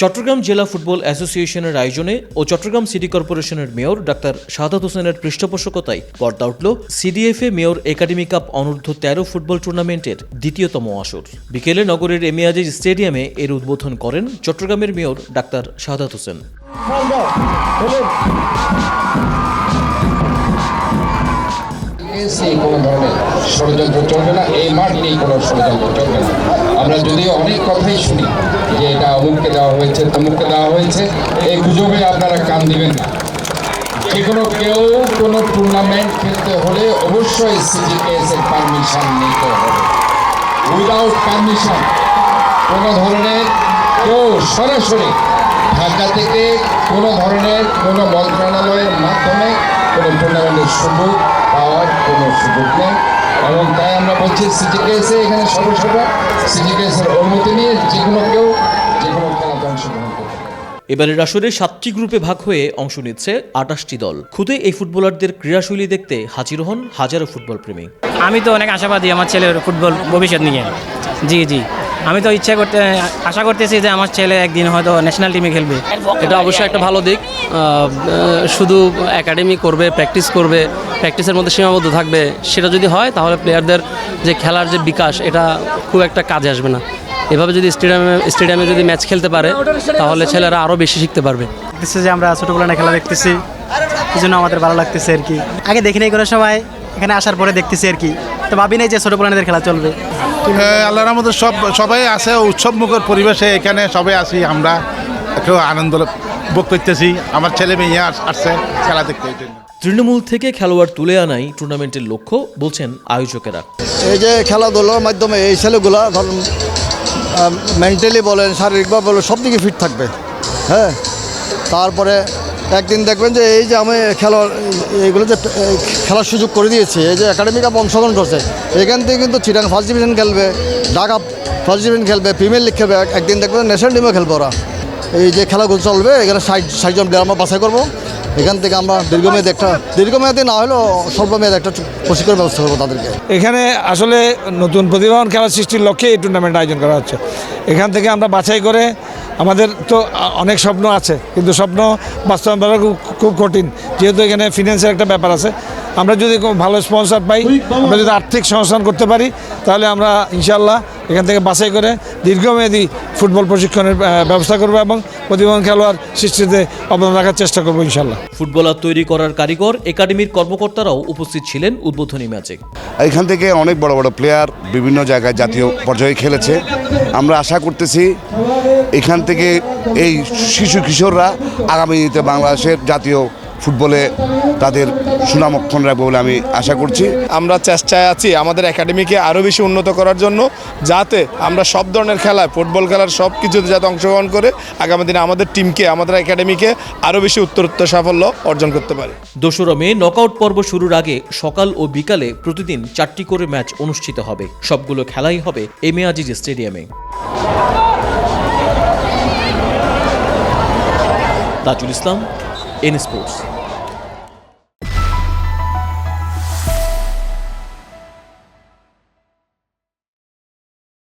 চট্টগ্রাম জেলা ফুটবল অ্যাসোসিয়েশনের আয়োজনে ও চট্টগ্রাম সিটি কর্পোরেশনের মেয়র ডাক্তার শাহাদাত হোসেনের পৃষ্ঠপোষকতায় পর্দা উঠল সিডিএফএ মেয়র একাডেমি কাপ অনূর্ধ্ব তেরো ফুটবল টুর্নামেন্টের দ্বিতীয়তম আসর। বিকেলে নগরের এমিয়াজিজ স্টেডিয়ামে এর উদ্বোধন করেন চট্টগ্রামের মেয়র ডাক্তার শাহাদাত হোসেন। সেই কোনো ধরনের ষড়যন্ত্র চলবে না, এই মাঠ নিয়ে কোনো ষড়যন্ত্র চলবে না। আমরা যদিও অনেক কথাই শুনি যে এটা অমুককে দেওয়া হয়েছে, তমুককে দেওয়া হয়েছে, এই গুজবে আপনারা কান দিবেন না। যে কোনো কেউ কোনো টুর্নামেন্ট খেলতে হলে অবশ্যই সিজিকেএস এর পারমিশন নিতে হবে। উইদাউট পারমিশন কোনো ধরনের কেউ সরাসরি ঢাকা থেকে কোনো ধরনের কোনো মন্ত্রণালয়ের মাধ্যমে কোনো টুর্নামেন্টের সুযোগ এবং তাই আমরা বলছি সিটিকেএসে এখানে সদস্যরা সিটিকেএসের অনুমতি নিয়ে যে কোনো কেউ যে কোনো খেলাতে অংশগ্রহণ করবে এবারের আসরে সাতটি গ্রুপে ভাগ হয়ে অংশ নিচ্ছে আটাশটি দল। খুদে এই ফুটবলারদের ক্রীড়াশৈলী দেখতে হাজির হন হাজারো ফুটবল প্রেমী। আমি তো অনেক আশাবাদী আমার ছেলের ফুটবল ভবিষ্যৎ নিয়ে। জি জি। আমি তো ইচ্ছা করতে আশা করতেছি যে আমার ছেলে একদিন হয়তো ন্যাশনাল টিমে খেলবে। এটা অবশ্যই একটা ভালো দিক। শুধু একাডেমি করবে প্র্যাকটিস করবে প্র্যাকটিসের মধ্যে সীমাবদ্ধ থাকবে সেটা যদি হয় তাহলে প্লেয়ারদের যে খেলার যে বিকাশ এটা খুব একটা কাজে আসবে না। এভাবে যদি স্টেডিয়ামে স্টেডিয়ামে যদি ম্যাচ খেলতে পারে তাহলে ছেলেরা আরও বেশি শিখতে পারবে। দেখতেছি যে আমরা ছোটোবেলা খেলা দেখতেছি। এই জন্য আমাদের ভালো লাগতেছে আর কি। আগে দেখিনি কোনো সময় এখানে আসার পরে দেখতেছি আর কি। তো ভাবি নাই যে ছোটোবেলাদের খেলা চলবে। আল্লাহর মধ্যে সব সবাই আছে উৎসব মুখর পরিবেশে এখানে সবাই আসি আমরা একটু আনন্দ ভোগ করতেছি। আমার ছেলে মেয়ে আস- আসছে খেলা দেখতে তৃণমূল থেকে খেলোয়াড় তুলে আনাই টুর্নামেন্টের লক্ষ্য বলছেন আয়োজকেরা। এই যে খেলাধুলার মাধ্যমে এই ছেলেগুলা ধরুন মেন্টালি বলেন শারীরিকভাবে বলেন সব দিকে ফিট থাকবে। হ্যাঁ? তারপরে একদিন দেখবেন যে এই যে আমি খেলোয়াড় এইগুলো যে খেলার সুযোগ করে দিয়েছে, এই যে একাডেমি কাপ অংশগ্রহণ করছে, এখান থেকে কিন্তু চিটাং ফার্স্ট ডিভিশন খেলবে, ঢাকা ফার্স্ট ডিভিশন খেলবে, প্রিমিয়ার লিগ খেলবে, একদিন দেখবেন ন্যাশনাল টিমে খেলবে ওরা। এই যে খেলাগুলো চলবে, এখানে ষাট ষাটজন প্লেয়ার আমরা বাছাই করব, এখান থেকে আমরা দীর্ঘমেয়াদী একটা, দীর্ঘমেয়াদী না হলেও স্বল্পমেয়াদী একটা প্রশিক্ষণের ব্যবস্থা করব তাদেরকে। এখানে আসলে নতুন প্রতিভাবান খেলা সৃষ্টির লক্ষ্যে এই টুর্নামেন্ট আয়োজন করা হচ্ছে। এখান থেকে আমরা বাছাই করে আমাদের তো অনেক স্বপ্ন আছে, কিন্তু স্বপ্ন বাস্তবায়ন করা খুব কঠিন। যেহেতু এখানে ফিনান্সের একটা ব্যাপার আছে আমরা যদি কোনো ভালো স্পন্সর পাই আমরা যদি আর্থিক সংস্থান করতে পারি তাহলে আমরা ইনশাল্লাহ এখান থেকে বাছাই করে দীর্ঘমেয়াদী ফুটবল প্রশিক্ষণের ব্যবস্থা করব এবং প্রতিবন্ধ খেলোয়াড় সৃষ্টিতে অবদান রাখার চেষ্টা করব ইনশাল্লাহ ফুটবলার তৈরি করার কারিগর একাডেমির কর্মকর্তারাও উপস্থিত ছিলেন উদ্বোধনী ম্যাচে। এখান থেকে অনেক বড় বড় প্লেয়ার বিভিন্ন জায়গায় জাতীয় পর্যায়ে খেলেছে। আমরা আশা করতেছি এখান থেকে এই শিশু কিশোররা আগামী দিনে বাংলাদেশের জাতীয় ফুটবলে তাদের সুনাম অক্ষণ রাখবে বলে আমি আশা করছি। আমরা চেষ্টায় আছি আমাদের একাডেমিকে আরও বেশি উন্নত করার জন্য যাতে আমরা সব ধরনের খেলায় ফুটবল খেলার সব কিছুতে যাতে অংশগ্রহণ করে আগামী দিনে আমাদের টিমকে আমাদের একাডেমিকে আরও বেশি উত্তরোত্তর সাফল্য অর্জন করতে পারে। দোসরা মে নকআউট পর্ব শুরুর আগে সকাল ও বিকালে প্রতিদিন চারটি করে ম্যাচ অনুষ্ঠিত হবে। সবগুলো খেলাই হবে এম এ আজিজ স্টেডিয়ামে। Tajul Islam in sports.